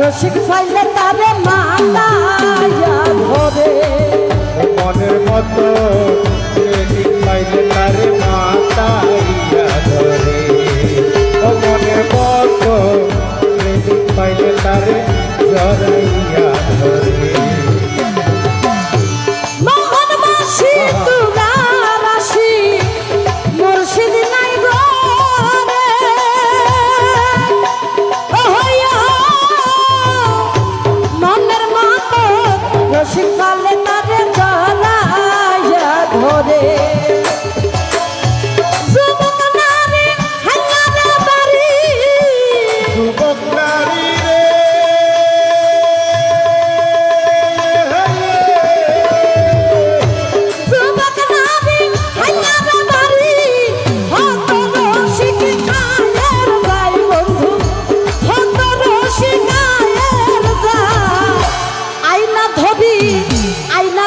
রসিক পাইলে তারে মাতা ধরে। মনের মতো রসিক পাইলে তারে মাতা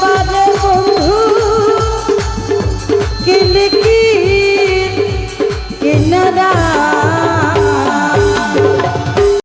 পারে বন্ধু কিলিকি